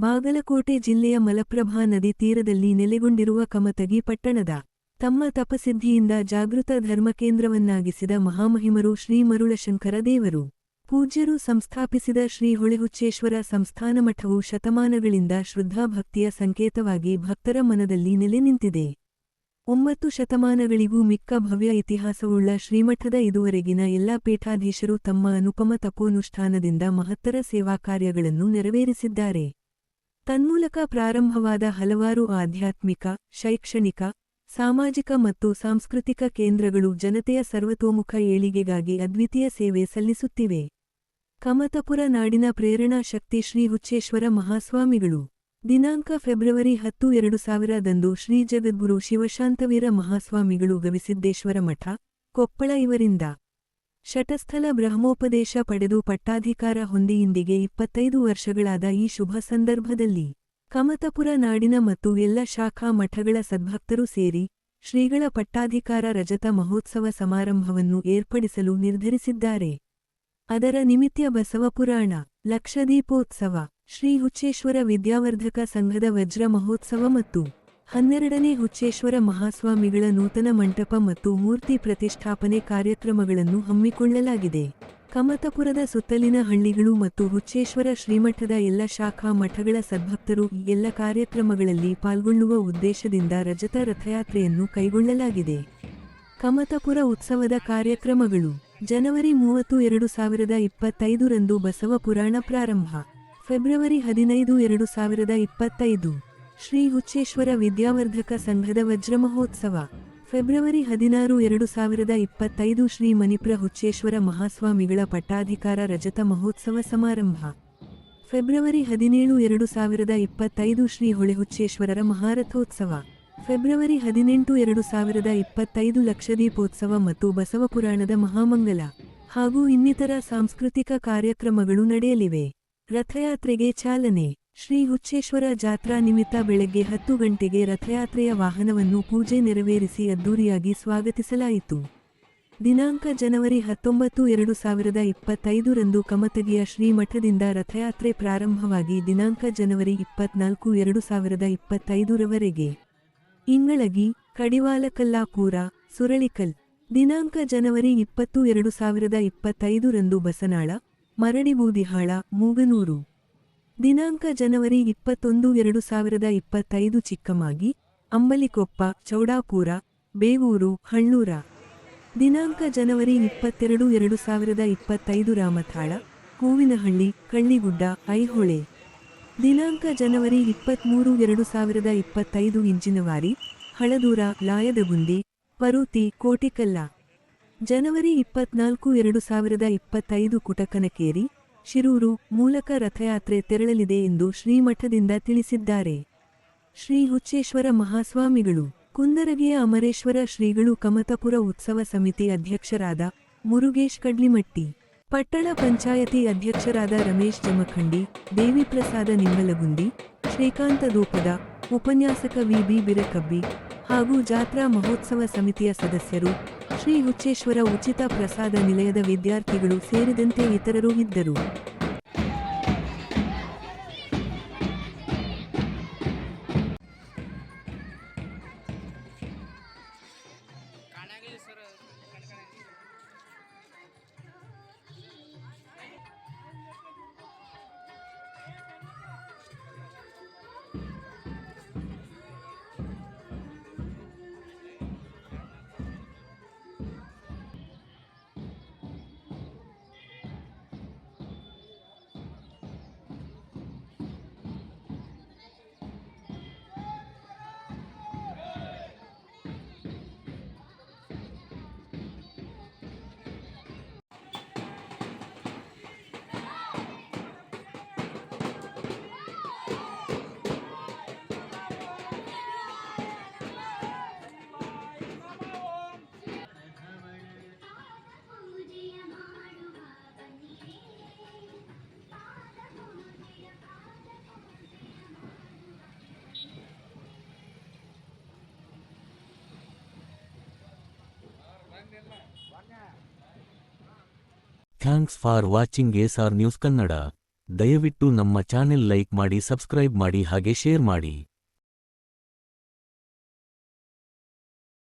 ಬಾಗಲಕೋಟೆ ಜಿಲ್ಲೆಯ ಮಲಪ್ರಭಾ ನದಿ ತೀರದಲ್ಲಿ ನೆಲೆಗೊಂಡಿರುವ ಕಮತಗಿ ಪಟ್ಟಣದ ತಮ್ಮ ತಪಸಿದ್ಧಿಯಿಂದ ಜಾಗೃತ ಧರ್ಮಕೇಂದ್ರವನ್ನಾಗಿಸಿದ ಮಹಾಮಹಿಮರು ಶ್ರೀ ಮರುಳಶಂಕರ ದೇವರು. ಪೂಜ್ಯರು ಸಂಸ್ಥಾಪಿಸಿದ ಶ್ರೀ ಹೊಳೆಹುಚ್ಚೇಶ್ವರ ಸಂಸ್ಥಾನ ಮಠವು ಶತಮಾನಗಳಿಂದ ಶ್ರದ್ಧಾಭಕ್ತಿಯ ಸಂಕೇತವಾಗಿ ಭಕ್ತರ ಮನದಲ್ಲಿ ನೆಲೆ ನಿಂತಿದೆ. ಒಂಬತ್ತು ಶತಮಾನಗಳಿಗೂ ಮಿಕ್ಕ ಭವ್ಯ ಇತಿಹಾಸವುಳ್ಳ ಶ್ರೀಮಠದ ಇದುವರೆಗಿನ ಎಲ್ಲಾ ಪೀಠಾಧೀಶರು ತಮ್ಮ ಅನುಪಮ ತಪೋನುಷ್ಠಾನದಿಂದ ಮಹತ್ತರ ಸೇವಾ ಕಾರ್ಯಗಳನ್ನು ನೆರವೇರಿಸಿದ್ದಾರೆ. ತನ್ಮೂಲಕ ಪ್ರಾರಂಭವಾದ ಹಲವಾರು ಆಧ್ಯಾತ್ಮಿಕ, ಶೈಕ್ಷಣಿಕ, ಸಾಮಾಜಿಕ ಮತ್ತು ಸಾಂಸ್ಕೃತಿಕ ಕೇಂದ್ರಗಳು ಜನತೆಯ ಸರ್ವತೋಮುಖ ಏಳಿಗೆಗಾಗಿ ಅದ್ವಿತೀಯ ಸೇವೆ ಸಲ್ಲಿಸುತ್ತಿವೆ. ಕಮತಪುರ ನಾಡಿನ ಪ್ರೇರಣಾ ಶಕ್ತಿ ಶ್ರೀ ಹುಚ್ಚೇಶ್ವರ ಮಹಾಸ್ವಾಮಿಗಳು. ದಿನಾಂಕ ಫೆಬ್ರವರಿ ಹತ್ತು ಎರಡು ಸಾವಿರದಂದು ಶ್ರೀ ಜಗದ್ಗುರು ಶಿವಶಾಂತವೀರ ಮಹಾಸ್ವಾಮಿಗಳು ಗವಿಸಿದ್ದೇಶ್ವರ ಮಠ, ಕೊಪ್ಪಳ ಇವರಿಂದ. ಶಟಸ್ಥಲ ಬ್ರಹ್ಮೋಪದೇಶ ಪಡೆದು ಪಟ್ಟಾಧಿಕಾರ ಹೊಂದಿ ಇಂದಿಗೆ ಇಪ್ಪತ್ತೈದು ವರ್ಷಗಳಾದ ಈ ಶುಭ ಸಂದರ್ಭದಲ್ಲಿ ಕಮತಪುರ ನಾಡಿನ ಮತ್ತು ಎಲ್ಲ ಶಾಖಾ ಮಠಗಳ ಸದ್ಭಕ್ತರು ಸೇರಿ ಶ್ರೀಗಳ ಪಟ್ಟಾಧಿಕಾರ ರಜತ ಮಹೋತ್ಸವ ಸಮಾರಂಭವನ್ನು ಏರ್ಪಡಿಸಲು ನಿರ್ಧರಿಸಿದ್ದಾರೆ. ಅದರ ನಿಮಿತ್ಯ ಬಸವಪುರಾಣ ಲಕ್ಷದೀಪೋತ್ಸವ, ಶ್ರೀ ಹುಚ್ಚೇಶ್ವರ ವಿದ್ಯಾವರ್ಧಕ ಸಂಘದ ವಜ್ರ ಮಹೋತ್ಸವ ಮತ್ತು ಹನ್ನೆರಡನೇ ಹುಚ್ಚೇಶ್ವರ ಮಹಾಸ್ವಾಮಿಗಳ ನೂತನ ಮಂಟಪ ಮತ್ತು ಮೂರ್ತಿ ಪ್ರತಿಷ್ಠಾಪನೆ ಕಾರ್ಯಕ್ರಮಗಳನ್ನು ಹಮ್ಮಿಕೊಳ್ಳಲಾಗಿದೆ. ಕಮತಪುರದ ಸುತ್ತಲಿನ ಹಳ್ಳಿಗಳು ಮತ್ತು ಹುಚ್ಚೇಶ್ವರ ಶ್ರೀಮಠದ ಎಲ್ಲ ಶಾಖಾ ಮಠಗಳ ಸದ್ಭಕ್ತರು ಈ ಎಲ್ಲ ಕಾರ್ಯಕ್ರಮಗಳಲ್ಲಿ ಪಾಲ್ಗೊಳ್ಳುವ ಉದ್ದೇಶದಿಂದ ರಜತ ರಥಯಾತ್ರೆಯನ್ನು ಕೈಗೊಳ್ಳಲಾಗಿದೆ. ಕಮತಪುರ ಉತ್ಸವದ ಕಾರ್ಯಕ್ರಮಗಳು ಜನವರಿ ಮೂವತ್ತು ಎರಡು ಸಾವಿರದ ಇಪ್ಪತ್ತೈದರಂದು ಬಸವ ಪುರಾಣ ಪ್ರಾರಂಭ. ಫೆಬ್ರವರಿ ಹದಿನೈದು ಎರಡು ಸಾವಿರದ ಇಪ್ಪತ್ತೈದು. ಶ್ರೀ ಹುಚ್ಚೇಶ್ವರ ವಿದ್ಯಾವರ್ಧಕ ಸಂಘದ ವಜ್ರ ಮಹೋತ್ಸವ ಫೆಬ್ರವರಿ ಹದಿನಾರು, ಎರಡು ಸಾವಿರದ ಇಪ್ಪತ್ತೈದು ಶ್ರೀ ಮಣಿಪುರ ಹುಚ್ಚೇಶ್ವರ ಮಹಾಸ್ವಾಮಿಗಳ ಪಟ್ಟಾಧಿಕಾರ ರಜತ ಮಹೋತ್ಸವ ಸಮಾರಂಭ. ಫೆಬ್ರವರಿ ಹದಿನೇಳು, ಎರಡು ಸಾವಿರದ ಇಪ್ಪತ್ತೈದು ಶ್ರೀ ಹೊಳೆಹುಚ್ಚೇಶ್ವರರ ಮಹಾರಥೋತ್ಸವ. ಫೆಬ್ರವರಿ ಹದಿನೆಂಟು, ಎರಡು ಸಾವಿರದ ಇಪ್ಪತ್ತೈದು ಲಕ್ಷದೀಪೋತ್ಸವ ಮತ್ತು ಬಸವಪುರಾಣದ ಮಹಾಮಂಗಲ ಹಾಗೂ ಇನ್ನಿತರ ಸಾಂಸ್ಕೃತಿಕ ಕಾರ್ಯಕ್ರಮಗಳು ನಡೆಯಲಿವೆ. ರಥಯಾತ್ರೆಗೆ ಚಾಲನೆ. ಶ್ರೀ ಹುಚ್ಚೇಶ್ವರ ಜಾತ್ರಾ ನಿಮಿತ್ತ ಬೆಳಗ್ಗೆ ಹತ್ತು ಗಂಟೆಗೆ ರಥಯಾತ್ರೆಯ ವಾಹನವನ್ನು ಪೂಜೆ ನೆರವೇರಿಸಿ ಅದ್ದೂರಿಯಾಗಿ ಸ್ವಾಗತಿಸಲಾಯಿತು. ದಿನಾಂಕ ಜನವರಿ ಹತ್ತೊಂಬತ್ತು ಎರಡು ಸಾವಿರದ ಇಪ್ಪತ್ತೈದರಂದು ಕಮತಗಿಯ ಶ್ರೀಮಠದಿಂದ ರಥಯಾತ್ರೆ ಪ್ರಾರಂಭವಾಗಿ ದಿನಾಂಕ ಜನವರಿ ಇಪ್ಪತ್ನಾಲ್ಕು ಎರಡು ಸಾವಿರದ ಇಪ್ಪತ್ತೈದರವರೆಗೆ ಇಂಗಳಗಿ, ಕಡಿವಾಲಕಲ್ಲಾಪೂರ, ಸುರಳಿಕಲ್. ದಿನಾಂಕ ಜನವರಿ ಇಪ್ಪತ್ತು ಎರಡು ಸಾವಿರದ ಇಪ್ಪತ್ತೈದರಂದು ಬಸನಾಳ ಮರಡಿಬೂದಿಹಾಳ ಮೂಗನೂರು. ದಿನಾಂಕ ಜನವರಿ ಇಪ್ಪತ್ತೊಂದು, ಎರಡು ಸಾವಿರದ ಇಪ್ಪತ್ತೈದು ಚಿಕ್ಕಮಾಗಿ, ಅಂಬಲಿಕೊಪ್ಪ, ಚೌಡಾಪುರ, ಬೇವೂರು, ಹಳ್ಳೂರ. ದಿನಾಂಕ ಜನವರಿ ಇಪ್ಪತ್ತೆರಡು, ಎರಡು ಸಾವಿರದ ಇಪ್ಪತ್ತೈದು ರಾಮಥಾಳ, ಹೂವಿನಹಳ್ಳಿ, ಕಳ್ಳಿಗುಡ್ಡ, ಐಹೊಳೆ. ದಿನಾಂಕ ಜನವರಿ ಇಪ್ಪತ್ತ್ಮೂರು ಎರಡು ಸಾವಿರದ ಇಪ್ಪತ್ತೈದು ಇಂಜಿನವಾರಿ ಹಳದೂರ, ಲಾಯದಗುಂದಿ, ಪರೂತಿ, ಕೋಟಿಕಲ್ಲ. ಜನವರಿ ಇಪ್ಪತ್ನಾಲ್ಕು, ಎರಡು ಸಾವಿರದ ಇಪ್ಪತ್ತೈದು ಕುಟಕನಕೇರಿ ಶಿರೂರು ಮೂಲಕ ರಥಯಾತ್ರೆ ತೆರಳಲಿದೆ ಎಂದು ಶ್ರೀಮಠದಿಂದ ತಿಳಿಸಿದ್ದಾರೆ. ಶ್ರೀ ಹುಚ್ಚೇಶ್ವರ ಮಹಾಸ್ವಾಮಿಗಳು, ಕುಂದರಗಿಯ ಅಮರೇಶ್ವರ ಶ್ರೀಗಳು, ಕಮತಪುರ ಉತ್ಸವ ಸಮಿತಿ ಅಧ್ಯಕ್ಷರಾದ ಮುರುಗೇಶ್ ಕಡ್ಲಿಮಟ್ಟಿ, ಪಟ್ಟಣ ಪಂಚಾಯತಿ ಅಧ್ಯಕ್ಷರಾದ ರಮೇಶ್ ಜಮಖಂಡಿ, ದೇವಿಪ್ರಸಾದ ನಿಮ್ಮಲಗುಂಡಿ ಶ್ರೀಕಾಂತ ರೂಪದ ಉಪನ್ಯಾಸಕ ವಿ ಬಿ ಬಿರಕಬ್ಬಿ ಹಾಗೂ ಜಾತ್ರಾ ಮಹೋತ್ಸವ ಸಮಿತಿಯ ಸದಸ್ಯರು ಶ್ರೀ ಹುಚ್ಚೇಶ್ವರ ಉಚಿತ ಪ್ರಸಾದ ನಿಲಯದ ವಿದ್ಯಾರ್ಥಿಗಳು ಸೇರಿದಂತೆ ಇತರರು ಇದ್ದರು. Thanks for watching S R news Kannada. ದಯವಿಟ್ಟು ನಮ್ಮ ಚಾನೆಲ್ ಲೈಕ್ ಮಾಡಿ, ಸಬ್ಸ್ಕ್ರೈಬ್ ಮಾಡಿ, ಹಾಗೆ ಶೇರ್ ಮಾಡಿ.